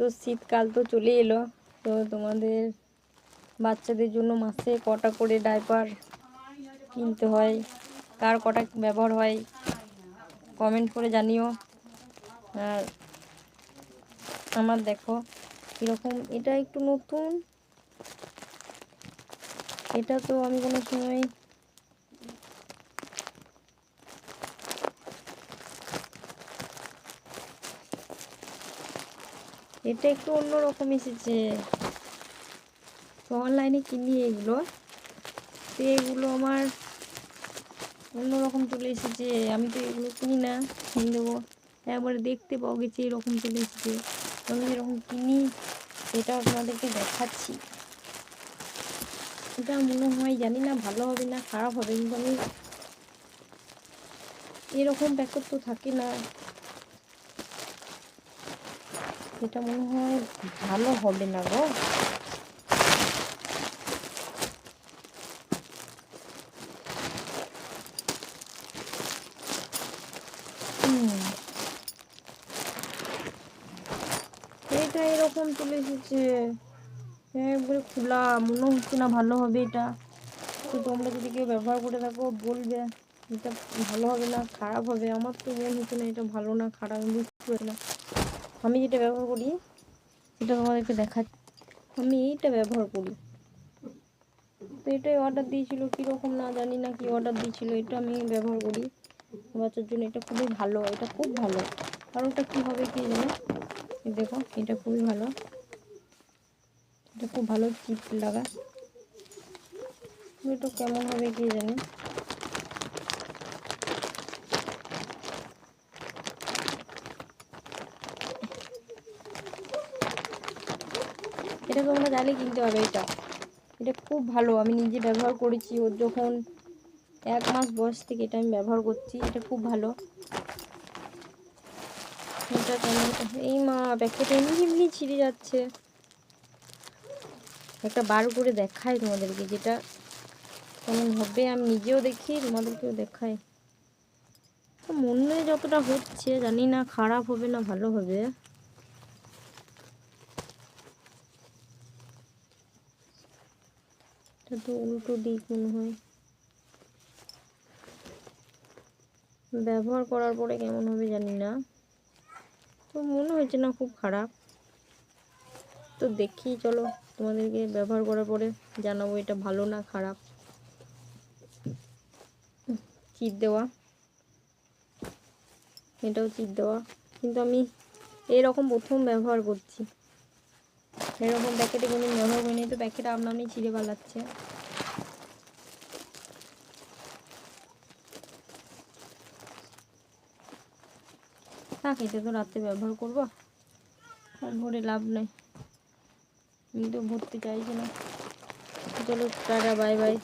তো শীতকাল তো চলে এলো। তো তোমাদের বাচ্চাদের জন্য মাসে কটা করে ডাইপার কিনতে হয়? কার কটা ব্যবহার হয়? কমেন্ট করে জানিও। আর আমার দেখো, কীরকম এটা একটু নতুন। এটা তো আমি কোনো সময় এটা একটু অন্যরকম এসেছে। অনলাইনে কিনি এগুলো। তো এগুলো আমার অন্যরকম চলে এসেছে। আমি তো এগুলো কিনি না, কিনে দেবো। একবারে দেখতে পাও গেছে, এরকম চলে এসেছে। আমি এরকম কিনি, এটা আপনাদেরকে দেখাচ্ছি। এটা মনে হয় জানি না ভালো হবে না খারাপ হবে, কিন্তু আমি এরকম প্যাকেট তো থাকে না। এটা মনে হয় ভালো হবে না গো। এটা এরকম চলে এসেছে। একবারে খোলা, মনে হচ্ছে না ভালো হবে এটা। তো তোমরা যদি কেউ ব্যবহার করে থাকো, বলবে এটা ভালো হবে না, খারাপ হবে। আমার তো মনে হচ্ছে না এটা ভালো না, খারাপ বুঝতে পারি না। আমি যেটা ব্যবহার করি, সেটা তোমাদেরকে দেখা আমি এইটা ব্যবহার করি। তো এটাই অর্ডার দিয়েছিল, কীরকম না জানি না কি অর্ডার দিয়েছিল, এটা আমি ব্যবহার করি। বাচ্চার জন্য এটা খুবই ভালো, এটা খুব ভালো। আর ওটা কী হবে কি জানে? দেখো, এটা খুবই ভালো। এটা খুব ভালো চিপ লাগা। এটা কেমন হবে কি জানি? এটা তোমরা জালে কিনতে হবে এটা। এটা খুব ভালো, আমি নিজে ব্যবহার করেছি। ওর যখন এক মাস বয়স থেকে এটা আমি ব্যবহার করছি, এটা খুব ভালো। এটা এই মা, প্যাকেট এমনি এমনি ছিঁড়ে যাচ্ছে। একটা বার করে দেখাই তোমাদেরকে যেটা কেমন হবে, আমি নিজেও দেখি, তোমাদেরকেও দেখাই। মনে যতটা হচ্ছে, জানি না, খারাপ হবে না, ভালো হবে। এটা তো উল্টো দিক মনে হয়। ব্যবহার করার পরে কেমন হবে জানি না। তো মনে হয়েছে না খুব খারাপ। তো দেখি, চলো তোমাদেরকে ব্যবহার করার পরে জানাব এটা ভালো না খারাপ। চিপ দেওয়া। এটাও চিপ দেওয়া। কিন্তু আমি এরকম প্রথম ব্যবহার করছি। এরকম প্যাকেটে কোনো ব্যবহার করিনি তো প্যাকেট আপনার ছিঁড়ে পালাচ্ছে। থাক এটা তো রাতে ব্যবহার করব। আর ভরে লাভ নেই। কিন্তু ভরতে চাইছি না। চলো টাটা, বাই বাই।